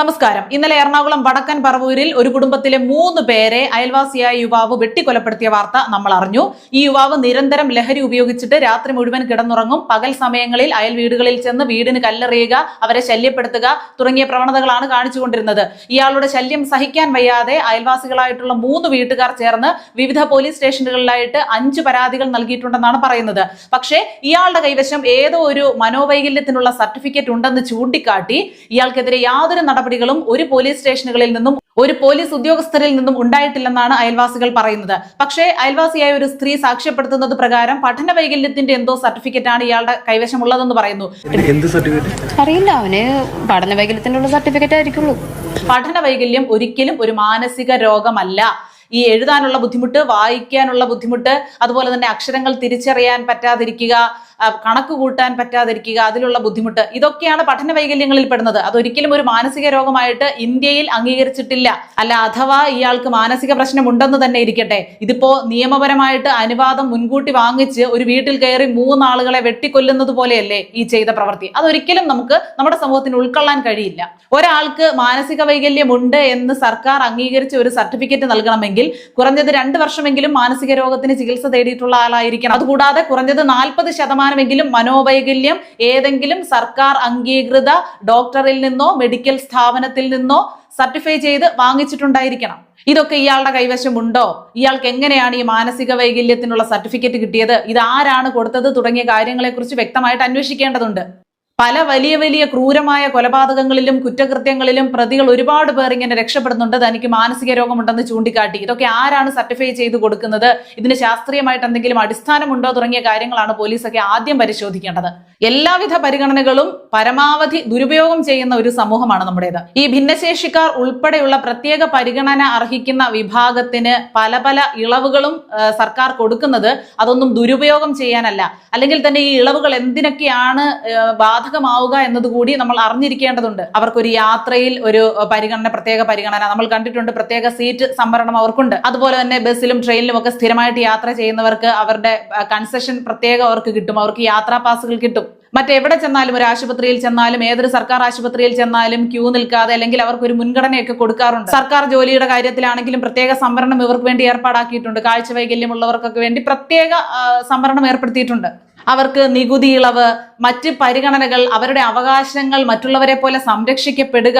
നമസ്കാരം. ഇന്നലെ എറണാകുളം വടക്കൻ പറവൂരിൽ ഒരു കുടുംബത്തിലെ മൂന്ന് പേരെ അയൽവാസിയായ യുവാവ് വെട്ടിക്കൊലപ്പെടുത്തിയ വാർത്ത നമ്മൾ അറിഞ്ഞു. ഈ യുവാവ് നിരന്തരം ലഹരി ഉപയോഗിച്ചിട്ട് രാത്രി മുഴുവൻ കിടന്നുറങ്ങും. പകൽ സമയങ്ങളിൽ അയൽ വീടുകളിൽ ചെന്ന് വീടിന് കല്ലെറിയുക അവരെ ശല്യപ്പെടുത്തുക തുടങ്ങിയ പ്രവണതകളാണ് കാണിച്ചുകൊണ്ടിരുന്നത്. ഇയാളുടെ ശല്യം സഹിക്കാൻ വയ്യാതെ അയൽവാസികളായിട്ടുള്ള മൂന്ന് വീട്ടുകാർ ചേർന്ന് വിവിധ പോലീസ് സ്റ്റേഷനുകളിലായിട്ട് അഞ്ച് പരാതികൾ നൽകിയിട്ടുണ്ടെന്നാണ് പറയുന്നത്. പക്ഷേ ഇയാളുടെ കൈവശം ഏതോ ഒരു മനോവൈകല്യത്തിനുള്ള സർട്ടിഫിക്കറ്റ് ഉണ്ടെന്ന് ചൂണ്ടിക്കാട്ടി ഇയാൾക്കെതിരെ യാതൊരു നടപടികളും ഒരു പോലീസ് സ്റ്റേഷനുകളിൽ നിന്നും ഒരു പോലീസ് ഉദ്യോഗസ്ഥരിൽ നിന്നും ഉണ്ടായിട്ടില്ലെന്നാണ് അയൽവാസികൾ പറയുന്നത്. പക്ഷേ അയൽവാസിയായ ഒരു സ്ത്രീ സാക്ഷ്യപ്പെടുത്തുന്നത് പ്രകാരം പഠന വൈകല്യത്തിന്റെ എന്തോ സർട്ടിഫിക്കറ്റ് ആണ് ഇയാളുടെ കൈവശമുള്ളതെന്ന് പറയുന്നു. എന്ത് സർട്ടിഫിക്കറ്റ്? അറിയില്ല. അവന് പഠന വൈകല്യത്തിനുള്ള സർട്ടിഫിക്കറ്റ് ആയിരിക്കുള്ളൂ. പഠന വൈകല്യം ഒരിക്കലും ഒരു മാനസിക രോഗമല്ല. ഈ എഴുതാനുള്ള ബുദ്ധിമുട്ട് വായിക്കാനുള്ള ബുദ്ധിമുട്ട് അതുപോലെ തന്നെ അക്ഷരങ്ങൾ തിരിച്ചറിയാൻ പറ്റാതിരിക്കുക കണക്ക് കൂട്ടാൻ പറ്റാതിരിക്കുക അതിലുള്ള ബുദ്ധിമുട്ട് ഇതൊക്കെയാണ് പഠന വൈകല്യങ്ങളിൽ പെടുന്നത്. അതൊരിക്കലും ഒരു മാനസിക രോഗമായിട്ട് ഇന്ത്യയിൽ അംഗീകരിച്ചിട്ടില്ല. അല്ല അഥവാ ഇയാൾക്ക് മാനസിക പ്രശ്നം ഉണ്ടെന്ന് തന്നെ ഇരിക്കട്ടെ. ഇതിപ്പോ നിയമപരമായിട്ട് അനുവാദം മുൻകൂട്ടി വാങ്ങിച്ച് ഒരു വീട്ടിൽ കയറി മൂന്നാളുകളെ വെട്ടിക്കൊല്ലുന്നത് പോലെയല്ലേ ഈ ചെയ്ത പ്രവൃത്തി? അതൊരിക്കലും നമുക്ക് നമ്മുടെ സമൂഹത്തിന് ഉൾക്കൊള്ളാൻ കഴിയില്ല. ഒരാൾക്ക് മാനസിക വൈകല്യം ഉണ്ട് എന്ന് സർക്കാർ അംഗീകരിച്ച ഒരു സർട്ടിഫിക്കറ്റ് നൽകണമെങ്കിൽ കുറഞ്ഞത് രണ്ട് വർഷമെങ്കിലും മാനസിക രോഗത്തിന് ചികിത്സ തേടിയിട്ടുള്ള ആളായിരിക്കണം. അതുകൂടാതെ കുറഞ്ഞത് നാൽപ്പത് ശതമാനമെങ്കിലും മനോവൈകല്യം ഏതെങ്കിലും സർക്കാർ അംഗീകൃത ഡോക്ടറിൽ നിന്നോ മെഡിക്കൽ സ്ഥാപനത്തിൽ നിന്നോ സർട്ടിഫൈ ചെയ്ത് വാങ്ങിച്ചിട്ടുണ്ടായിരിക്കണം. ഇതൊക്കെ ഇയാളുടെ കൈവശമുണ്ടോ? ഇയാൾക്ക് എങ്ങനെയാണ് ഈ മാനസിക വൈകല്യത്തിനുള്ള സർട്ടിഫിക്കറ്റ് കിട്ടിയത്? ഇത് ആരാണ് കൊടുത്തത്? തുടങ്ങിയ കാര്യങ്ങളെക്കുറിച്ച് വ്യക്തമായിട്ട് അന്വേഷിക്കേണ്ടതുണ്ട്. പല വലിയ വലിയ ക്രൂരമായ കൊലപാതകങ്ങളിലും കുറ്റകൃത്യങ്ങളിലും പ്രതികൾ ഒരുപാട് പേർ ഇങ്ങനെ രക്ഷപ്പെടുന്നുണ്ട്. തനിക്ക് മാനസിക രോഗമുണ്ടെന്ന് ചൂണ്ടിക്കാട്ടി. ഇതൊക്കെ ആരാണ് സർട്ടിഫൈ ചെയ്ത് കൊടുക്കുന്നത്? ഇതിന് ശാസ്ത്രീയമായിട്ട് എന്തെങ്കിലും അടിസ്ഥാനമുണ്ടോ തുടങ്ങിയ കാര്യങ്ങളാണ് പോലീസൊക്കെ ആദ്യം പരിശോധിക്കേണ്ടത്. എല്ലാവിധ പരിഗണനകളും പരമാവധി ദുരുപയോഗം ചെയ്യുന്ന ഒരു സമൂഹമാണ് നമ്മുടേത്. ഈ ഭിന്നശേഷിക്കാർ ഉൾപ്പെടെയുള്ള പ്രത്യേക പരിഗണന അർഹിക്കുന്ന വിഭാഗത്തിന് പല പല ഇളവുകളും സർക്കാർ കൊടുക്കുന്നത് അതൊന്നും ദുരുപയോഗം ചെയ്യാനല്ല. അല്ലെങ്കിൽ തന്നെ ഈ ഇളവുകൾ എന്തിനൊക്കെയാണ് ആ, ബാധകമാവുക എന്നതുകൂടി നമ്മൾ അറിഞ്ഞിരിക്കേണ്ടതുണ്ട്. അവർക്കൊരു യാത്രയിൽ ഒരു പരിഗണന പ്രത്യേക പരിഗണന നമ്മൾ കണ്ടിട്ടുണ്ട്. പ്രത്യേക സീറ്റ് സംവരണം അവർക്കുണ്ട്. അതുപോലെ തന്നെ ബസ്സിലും ട്രെയിനിലും ഒക്കെ സ്ഥിരമായിട്ട് യാത്ര ചെയ്യുന്നവർക്ക് അവരുടെ കൺസെഷൻ പ്രത്യേകം അവർക്ക് കിട്ടും. അവർക്ക് യാത്രാ പാസുകൾ കിട്ടും. മറ്റെവിടെ ചെന്നാലും ഒരു ആശുപത്രിയിൽ ചെന്നാലും ഏതൊരു സർക്കാർ ആശുപത്രിയിൽ ചെന്നാലും ക്യൂ നിൽക്കാതെ അല്ലെങ്കിൽ അവർക്ക് ഒരു മുൻഗണനയൊക്കെ കൊടുക്കാറുണ്ട്. സർക്കാർ ജോലിയുടെ കാര്യത്തിലാണെങ്കിലും പ്രത്യേക സംവരണം ഇവർക്ക് വേണ്ടി ഏർപ്പാടാക്കിയിട്ടുണ്ട്. കാഴ്ച വൈകല്യമുള്ളവർക്കൊക്കെ വേണ്ടി പ്രത്യേക സംവരണം ഏർപ്പെടുത്തിയിട്ടുണ്ട്. അവർക്ക് നികുതി ഇളവ് മറ്റ് പരിഗണനകൾ അവരുടെ അവകാശങ്ങൾ മറ്റുള്ളവരെ പോലെ സംരക്ഷിക്കപ്പെടുക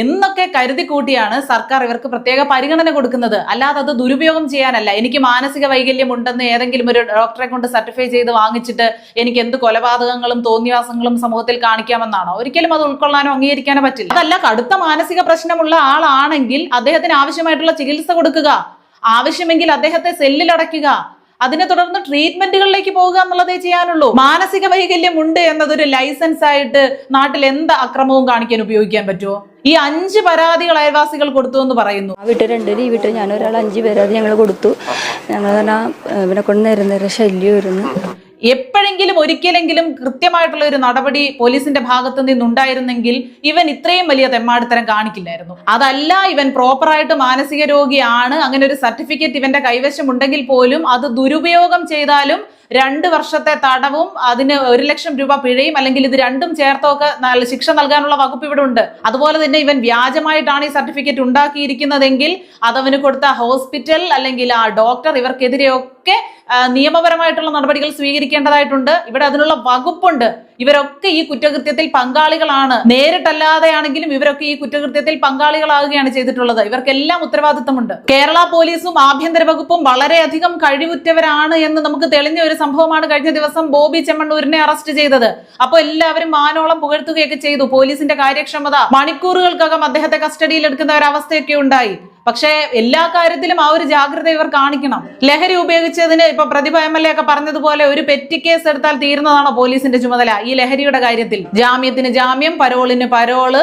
എന്നൊക്കെ കരുതി കൂട്ടിയാണ് സർക്കാർ ഇവർക്ക് പ്രത്യേക പരിഗണന കൊടുക്കുന്നത്. അല്ലാതെ അത് ദുരുപയോഗം ചെയ്യാനല്ല. എനിക്ക് മാനസിക വൈകല്യം ഉണ്ടെന്ന് ഏതെങ്കിലും ഒരു ഡോക്ടറെ കൊണ്ട് സർട്ടിഫൈ ചെയ്ത് വാങ്ങിച്ചിട്ട് എനിക്ക് എന്ത് കൊലപാതകങ്ങളും തോന്നിവാസങ്ങളും സമൂഹത്തിൽ കാണിക്കാമെന്നാണോ? ഒരിക്കലും അത് ഉൾക്കൊള്ളാനോ അംഗീകരിക്കാനോ പറ്റില്ല. അതല്ല കടുത്ത മാനസിക പ്രശ്നമുള്ള ആളാണെങ്കിൽ അദ്ദേഹത്തിന് ആവശ്യമായിട്ടുള്ള ചികിത്സ കൊടുക്കുക. ആവശ്യമെങ്കിൽ അദ്ദേഹത്തെ സെല്ലിൽ അടയ്ക്കുക അതിനെ തുടർന്ന് ട്രീറ്റ്മെന്റുകളിലേക്ക് പോകുക എന്നുള്ളതേ ചെയ്യാനുള്ളൂ. മാനസിക വൈകല്യം ഉണ്ട് എന്നതൊരു ലൈസൻസ് ആയിട്ട് നാട്ടിൽ എന്ത് അക്രമവും കാണിക്കാൻ ഉപയോഗിക്കാൻ പറ്റുമോ ഈ അഞ്ച് പരാതികൾ അയൽവാസികൾ കൊടുത്തു എന്ന് പറയുന്നു. ആ വീട്ടിൽ രണ്ട് ഈ വീട്ടിൽ ഞാൻ ഒരാൾ അഞ്ച് പരാതി ഞങ്ങൾ കൊടുത്തു. ഞങ്ങൾ തന്നെ ഇവനെ കൊണ്ട് നേരം ശല്യമായിരുന്നു എപ്പോഴെങ്കിലും ഒരിക്കലെങ്കിലും കൃത്യമായിട്ടുള്ള ഒരു നടപടി പോലീസിന്റെ ഭാഗത്തു നിന്നുണ്ടായിരുന്നെങ്കിൽ ഇവൻ ഇത്രയും വലിയ തെമ്മാടിത്തരം കാണിക്കില്ലായിരുന്നു. അതല്ല ഇവൻ പ്രോപ്പറായിട്ട് മാനസിക രോഗിയാണ്. അങ്ങനെ ഒരു സർട്ടിഫിക്കറ്റ് ഇവന്റെ കൈവശം ഉണ്ടെങ്കിൽ പോലും അത് ദുരുപയോഗം ചെയ്താലും രണ്ട് വർഷത്തെ തടവും അതിന് ഒരു ലക്ഷം രൂപ പിഴയും അല്ലെങ്കിൽ ഇത് രണ്ടും ചേർത്തൊക്കെ ശിക്ഷ നൽകാനുള്ള വകുപ്പ് ഇവിടെ ഉണ്ട്. അതുപോലെ തന്നെ ഇവൻ വ്യാജമായിട്ടാണ് ഈ സർട്ടിഫിക്കറ്റ് ഉണ്ടാക്കിയിരിക്കുന്നതെങ്കിൽ അതവന് കൊടുത്ത ഹോസ്പിറ്റൽ അല്ലെങ്കിൽ ആ ഡോക്ടർ ഇവർക്കെതിരെയൊക്കെ നിയമപരമായിട്ടുള്ള നടപടികൾ സ്വീകരിക്കേണ്ടതായിട്ടുണ്ട്. ഇവിടെ അതിനുള്ള വകുപ്പുണ്ട്. ഇവരൊക്കെ ഈ കുറ്റകൃത്യത്തിൽ പങ്കാളികളാണ്. നേരിട്ടല്ലാതെയാണെങ്കിലും ഇവരൊക്കെ ഈ കുറ്റകൃത്യത്തിൽ പങ്കാളികളാകുകയാണ് ചെയ്തിട്ടുള്ളത്. ഇവർക്കെല്ലാം ഉത്തരവാദിത്തമുണ്ട്. കേരള പോലീസും ആഭ്യന്തര വകുപ്പും വളരെയധികം കഴിവുറ്റവരാണ് എന്ന് നമുക്ക് തെളിഞ്ഞ ഒരു സംഭവമാണ് കഴിഞ്ഞ ദിവസം ബോബി ചെമ്മണ്ണൂരിനെ അറസ്റ്റ് ചെയ്തത്. അപ്പോൾ എല്ലാവരും മാനോളം പുകഴ്ത്തുകയൊക്കെ ചെയ്തു. പോലീസിന്റെ കാര്യക്ഷമത മണിക്കൂറുകൾക്കകം അദ്ദേഹത്തെ കസ്റ്റഡിയിൽ എടുക്കുന്ന ഒരവസ്ഥയൊക്കെ ഉണ്ടായി. പക്ഷേ എല്ലാ കാര്യത്തിലും ആ ഒരു ജാഗ്രത ഇവർ കാണിക്കണം. ലഹരി ഉപയോഗിച്ചതിന് ഇപ്പൊ പ്രതിഭ എം എൽ എ ഒക്കെ പറഞ്ഞതുപോലെ ഒരു പെറ്റി കേസ് എടുത്താൽ തീരുന്നതാണോ പോലീസിന്റെ ചുമതല ഈ ലഹരിയുടെ കാര്യത്തിൽ? ജാമ്യത്തിന് ജാമ്യം പരോളിന് പരോൾ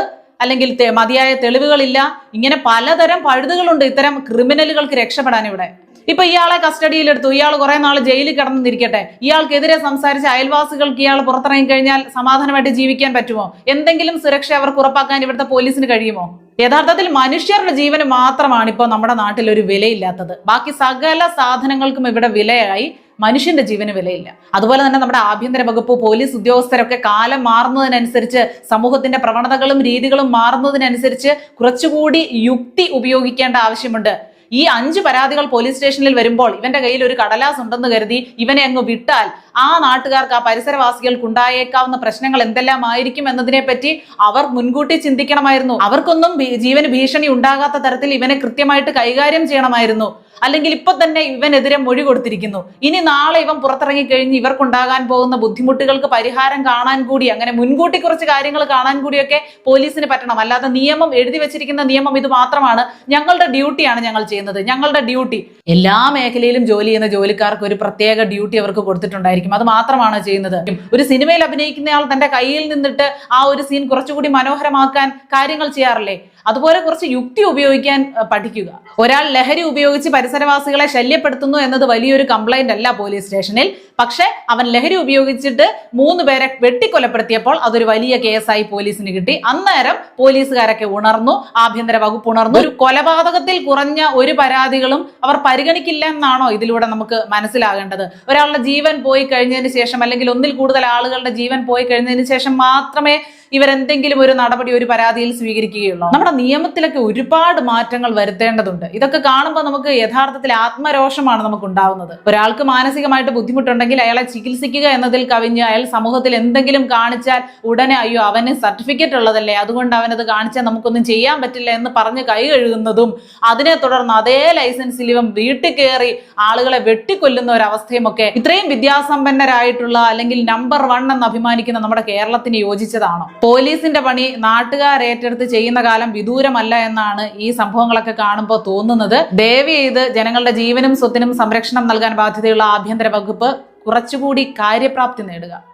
അല്ലെങ്കിൽ മതിയായ തെളിവുകളില്ല. ഇങ്ങനെ പലതരം പഴുതുകളുണ്ട് ഇത്തരം ക്രിമിനലുകൾക്ക് രക്ഷപ്പെടാൻ ഇവിടെ. ഇപ്പൊ ഇയാളെ കസ്റ്റഡിയിലെടുത്തു. ഇയാൾ കുറെ നാൾ ജയിലിൽ കിടന്നിരിക്കട്ടെ. ഇയാൾക്കെതിരെ സംസാരിച്ച അയൽവാസികൾക്ക് ഇയാൾ പുറത്തിറങ്ങി കഴിഞ്ഞാൽ സമാധാനമായിട്ട് ജീവിക്കാൻ പറ്റുമോ? എന്തെങ്കിലും സുരക്ഷ അവർക്ക് ഉറപ്പാക്കാൻ ഇവിടുത്തെ പോലീസിന് കഴിയുമോ? യഥാർത്ഥത്തിൽ മനുഷ്യരുടെ ജീവന് മാത്രമാണ് ഇപ്പോൾ നമ്മുടെ നാട്ടിൽ ഒരു വിലയില്ലാത്തത്. ബാക്കി സകല സാധനങ്ങൾക്കും ഇവിടെ വിലയായി മനുഷ്യന്റെ ജീവന് വിലയില്ല. അതുപോലെ തന്നെ നമ്മുടെ ആഭ്യന്തര വകുപ്പ് പോലീസ് ഉദ്യോഗസ്ഥരൊക്കെ കാലം മാറുന്നതിനനുസരിച്ച് സമൂഹത്തിന്റെ പ്രവണതകളും രീതികളും മാറുന്നതിനനുസരിച്ച് കുറച്ചുകൂടി യുക്തി ഉപയോഗിക്കേണ്ട ആവശ്യമുണ്ട്. ഈ അഞ്ച് പരാതികൾ പോലീസ് സ്റ്റേഷനിൽ വരുമ്പോൾ ഇവന്റെ കയ്യിൽ ഒരു കടലാസ് ഉണ്ടെന്ന് കരുതി ഇവനെ അങ്ങ് വിട്ടാൽ ആ നാട്ടുകാർക്ക് ആ പരിസരവാസികൾക്ക് ഉണ്ടായേക്കാവുന്ന പ്രശ്നങ്ങൾ എന്തെല്ലാം ആയിരിക്കും എന്നതിനെ പറ്റി അവർ മുൻകൂട്ടി ചിന്തിക്കണമായിരുന്നു. അവർക്കൊന്നും ജീവന് ഭീഷണി ഉണ്ടാകാത്ത തരത്തിൽ ഇവനെ കൃത്യമായിട്ട് കൈകാര്യം ചെയ്യണമായിരുന്നു. അല്ലെങ്കിൽ ഇപ്പൊ തന്നെ ഇവനെതിരെ മൊഴി കൊടുത്തിരിക്കുന്നു. ഇനി നാളെ ഇവൻ പുറത്തിറങ്ങി കഴിഞ്ഞ് ഇവർക്കുണ്ടാകാൻ പോകുന്ന ബുദ്ധിമുട്ടുകൾക്ക് പരിഹാരം കാണാൻ കൂടി അങ്ങനെ മുൻകൂട്ടി കുറച്ച് കാര്യങ്ങൾ കാണാൻ കൂടിയൊക്കെ പോലീസിന് പറ്റണം. അല്ലാതെ നിയമം എഴുതി വെച്ചിരിക്കുന്ന നിയമം ഇത് മാത്രമാണ് ഞങ്ങളുടെ ഡ്യൂട്ടിയാണ് ഞങ്ങൾ ചെയ്യുന്നത്. ഞങ്ങളുടെ ഡ്യൂട്ടി. എല്ലാ മേഖലയിലും ജോലി ചെയ്യുന്ന ജോലിക്കാർക്ക് ഒരു പ്രത്യേക ഡ്യൂട്ടി അവർക്ക് കൊടുത്തിട്ടുണ്ടായിരിക്കും. അത് മാത്രമാണ് ചെയ്യുന്നത്. ഒരു സിനിമയിൽ അഭിനയിക്കുന്നയാൾ തന്റെ കയ്യിൽ നിന്നിട്ട് ആ ഒരു സീൻ കുറച്ചുകൂടി മനോഹരമാക്കാൻ കാര്യങ്ങൾ ചെയ്യാറില്ലേ? അതുപോലെ കുറച്ച് യുക്തി ഉപയോഗിക്കാൻ പഠിക്കുക. ഒരാൾ ലഹരി ഉപയോഗിച്ച് പരിസരവാസികളെ ശല്യപ്പെടുത്തുന്നു എന്നത് വലിയൊരു കംപ്ലൈന്റ് അല്ല പോലീസ് സ്റ്റേഷനിൽ. പക്ഷെ അവൻ ലഹരി ഉപയോഗിച്ചിട്ട് മൂന്ന് പേരെ വെട്ടിക്കൊലപ്പെടുത്തിയപ്പോൾ അതൊരു വലിയ കേസായി പോലീസിന് കിട്ടി. അന്നേരം പോലീസുകാരൊക്കെ ഉണർന്നു ആഭ്യന്തര വകുപ്പ് ഉണർന്നു. ഒരു കൊലപാതകത്തിൽ കുറഞ്ഞ ഒരു പരാതികളും അവർ പരിഗണിക്കില്ല എന്നാണോ ഇതിലൂടെ നമുക്ക് മനസ്സിലാകേണ്ടത്? ഒരാളുടെ ജീവൻ പോയി കഴിഞ്ഞതിന് ശേഷം അല്ലെങ്കിൽ ഒന്നിൽ കൂടുതൽ ആളുകളുടെ ജീവൻ പോയി കഴിഞ്ഞതിന് ശേഷം മാത്രമേ ഇവരെന്തെങ്കിലും ഒരു നടപടി ഒരു പരാതിയിൽ സ്വീകരിക്കുകയുള്ളൂ. നമ്മുടെ നിയമത്തിലൊക്കെ ഒരുപാട് മാറ്റങ്ങൾ വരുത്തേണ്ടതുണ്ട്. ഇതൊക്കെ കാണുമ്പോൾ നമുക്ക് യഥാർത്ഥത്തിൽ ആത്മരോഷമാണ് നമുക്ക് ഉണ്ടാവുന്നത്. ഒരാൾക്ക് മാനസികമായിട്ട് ബുദ്ധിമുട്ടുണ്ടെങ്കിൽ അയാളെ ചികിത്സിക്കുക എന്നതിൽ കവിഞ്ഞ് അയാൾ സമൂഹത്തിൽ എന്തെങ്കിലും കാണിച്ചാൽ ഉടനെ അയ്യോ അവന് സർട്ടിഫിക്കറ്റ് ഉള്ളതല്ലേ? അതുകൊണ്ട് അവനത് കാണിച്ചാൽ നമുക്കൊന്നും ചെയ്യാൻ പറ്റില്ല എന്ന് പറഞ്ഞ് കൈ കഴുകുന്നതും അതിനെ തുടർന്ന് അതേ ലൈസൻസിൽ ഇവൻ വീട്ടിൽ കയറി ആളുകളെ വെട്ടിക്കൊല്ലുന്ന ഒരവസ്ഥയും ഒക്കെ ഇത്രയും വിദ്യാസമ്പന്നരായിട്ടുള്ള അല്ലെങ്കിൽ നമ്പർ വൺ എന്ന് അഭിമാനിക്കുന്ന നമ്മുടെ കേരളത്തിന് യോജിച്ചതാണോ? പോലീസിന്റെ പണി നാട്ടുകാർ ഏറ്റെടുത്ത് ചെയ്യുന്ന കാലം വിദൂരമല്ല എന്നാണ് ഈ സംഭവങ്ങളൊക്കെ കാണുമ്പോൾ തോന്നുന്നത്. ദയവ് ചെയ്ത് ജനങ്ങളുടെ ജീവനും സ്വത്തിനും സംരക്ഷണം നൽകാൻ ബാധ്യതയുള്ള ആഭ്യന്തര വകുപ്പ് കുറച്ചുകൂടി കാര്യപ്രാപ്തി നേടുക.